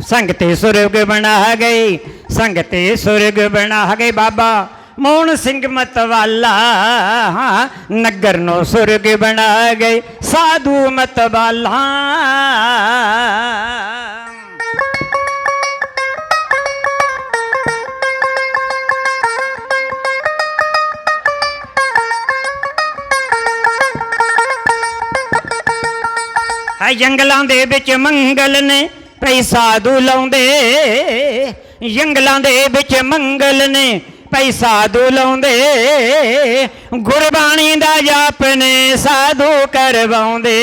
ਸੰਗਤੇ ਸੁਰਗ ਬਣਾ ਗਏ ਸੰਗਤੇ ਸੁਰਗ ਬਣਾ ਗਏ ਬਾਬਾ। ਮੋਹਨ ਸਿੰਘ ਮਤਵਾਲਾ ਨਗਰ ਨੂੰ ਸੁਰਗ ਬਣਾ ਗਏ ਸਾਧੂ ਮਤਵਾਲਾ। ਹੈ ਜੰਗਲਾਂ ਦੇ ਵਿੱਚ ਮੰਗਲ ਨੇ ਪਈ ਸਾਧੂ ਲਾਉਂਦੇ। ਜੰਗਲਾਂ ਦੇ ਵਿੱਚ ਮੰਗਲ ਨੇ ਪਈ ਸਾਧੂ ਲਾਉਂਦੇ। ਗੁਰਬਾਣੀ ਦਾ ਜਾਪ ਨੇ ਸਾਧੂ ਕਰਵਾਉਂਦੇ।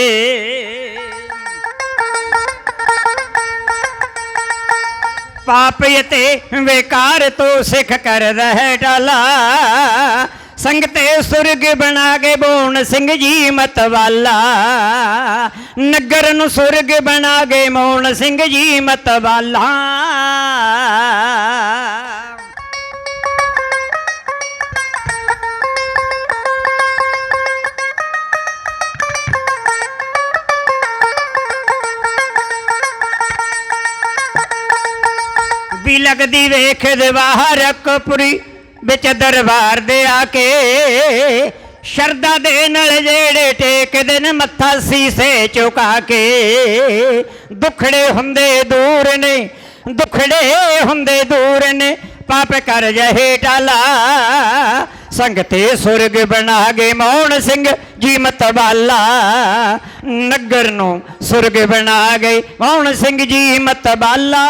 ਪਾਪ ਅਤੇ ਵਿਕਾਰ ਤੋਂ ਸਿੱਖ ਕਰ ਰਹਿ ਡਾਲਾ। ਸੰਗਤੇ ਸੁਰਗ ਬਣਾ ਕੇ ਬੋਣ ਸਿੰਘ ਜੀ ਮਤਵਾਲਾ ਨਗਰ ਨੂੰ ਸੁਰਗ ਬਣਾ ਕੇ ਮੋਹਨ ਸਿੰਘ ਜੀ ਮਤਵਾਲਾ ਵੀ ਲੱਗਦੀ ਵੇਖ ਬਾਹਰ ਕਪੁਰੀ। ਵਿੱਚ ਦਰਬਾਰ ਦੇ ਆ ਕੇ ਸ਼ਰਦਾ ਦੇ ਨਾਲ ਜਿਹੜੇ ਟੇਕਦੇ ਨੇ ਮੱਥਾ ਸੀਸੇ ਝੁਕਾ ਕੇ, ਦੁਖੜੇ ਹੁੰਦੇ ਦੂਰ ਨੇ, ਦੁਖੜੇ ਹੁੰਦੇ ਦੂਰ ਨੇ, ਪਾਪ ਕਰ ਜਹੇ ਟਾਲਾ, ਸੰਗਤੇ ਸੁਰਗ ਬਣਾ ਗਏ ਮੋਹਨ ਸਿੰਘ ਜੀ ਮਤਬਾਲਾ ਨਗਰ ਨੂੰ ਸੁਰਗ ਬਣਾ ਗਏ ਮੋਹਨ ਸਿੰਘ ਜੀ ਮਤਬਾਲਾ